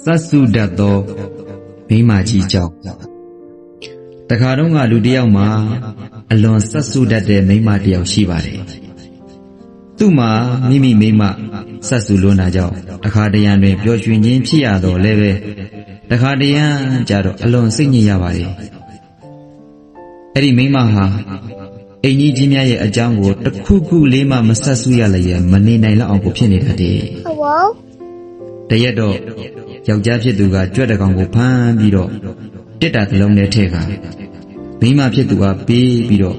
စတ်စုတတ်သောမိန်းမကြီးကြောင့်တခါတော့ကလူတစ်ယောက်မှာအလွန်စတ်စုတတ်တဲ့မိန်းမတစ်ယောက်ရှိပါတယ်သူ့မှာမိမိမိန်းမစတ်စုလွန်းတာကြောင့်တခါတရံတွင်ပျော်ရွှင်ခြင်းဖြစ်ရတော့လည်းပဲတခါတရံကြတော့အလွန်စိတ်ညစ်ရပါတယ်အဲ့ဒီမိန်းမဟာအိမ်ကြီးကြီးများရဲ့အကြောင်းကိုတစ်ခုခုလေးမှမဆက်စုရလျက်မနေနိုင်လောက်အောင်ကိုဖြစ်နေတတ်တယ် Hello? တရက်တော့ယောက်ျားဖြစ်သူကကြွက်တကောင်ကိုဖမ်းပြီးတော့တစ်တာတစ်လုံးနဲ့ထည့်ခါမိန်းမဖြစ်သူကပေးပြီးတော့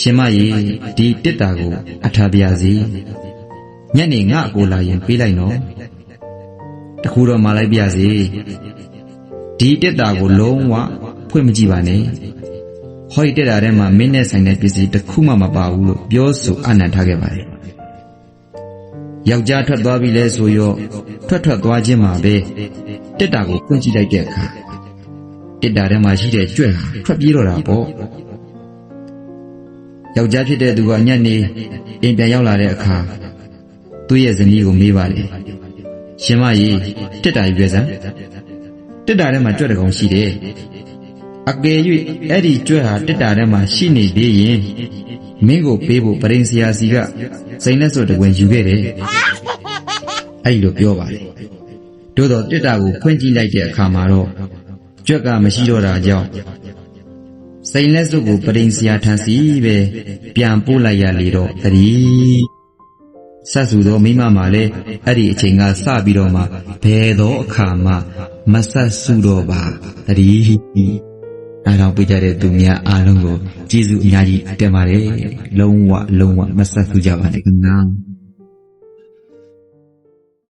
ရှင်မကြီးဒီတစ်တာကိုအထာပြစီညနေငါအကိုလာရင်ပေးလိုက်နော်တခုတော့မလိုက်ပြစီဒီတစ်တာကိုလုံးဝဖွင့်မကြည့်ပါနဲ့ဟောဒီတစ်တာထဲမှာမင်းနဲ့ဆိုင်တဲ့ပစ္စည်းတစ်ခုမှမပါဘူးလို့ပြောဆိုအနံ့ထားခဲ့ပါတယ် ယောက်ျားထွက်သွားပြီလဲဆိုရောထွက်ထွက်သွားခြင်းမှာပဲတစ်တာကိုဖွင့်ကြည့်လိုက်တဲ့အခါတစ်တာထဲမှာရှိတဲ့ကြွက်ဟာထွက်ပြေးတော့တာပေါ့ယောက်ျားဖြစ်တဲ့သူကညက်နေအိမ်ပြန်ရောက်လာတဲ့အခါသူ့ရဲ့ဇနီးကိုမေးပါတယ်ရှင်မကြီးတစ်တာရွယ်စမ်းတစ်တာထဲမှာကြွက်တစ်ကောင်ရှိတယ် အကယ်၍အဲ့ဒီကြွက်ဟာတစ်တာထဲမှာရှိနေသေးရင်မင်းကိုပေးဖို့ပရိန်ဆရာစီကစိန်လက်စွပ်တစ်ခွင်ယူခဲ့တယ်အဲ့လိုပြောပါတယ်တို့တော့တစ်တာကိုဖွင့်ကြည့်လိုက်တဲ့အခါမှာတော့ကြွက်ကမရှိတော့တာကြောင့်စိန်လက်စုပ်ကိုပရိန်စရာထန်စီပဲပြန်ပို့လိုက်ရလေတော့တည်းဆက်စုသောမိမမှာလည်းအဲ့ဒီအချိန်ကစပြီးတော့မှဘယ်သောအခါမှမဆက်စုတော့ပါတည်း အားလုံးပြကြတဲ့သူများအားလုံးကိုကျေးဇူးအများကြီးတင်ပါတယ်လုံးဝလုံးဝမဆက်စုကြပါနဲ့ခင်ဗျာ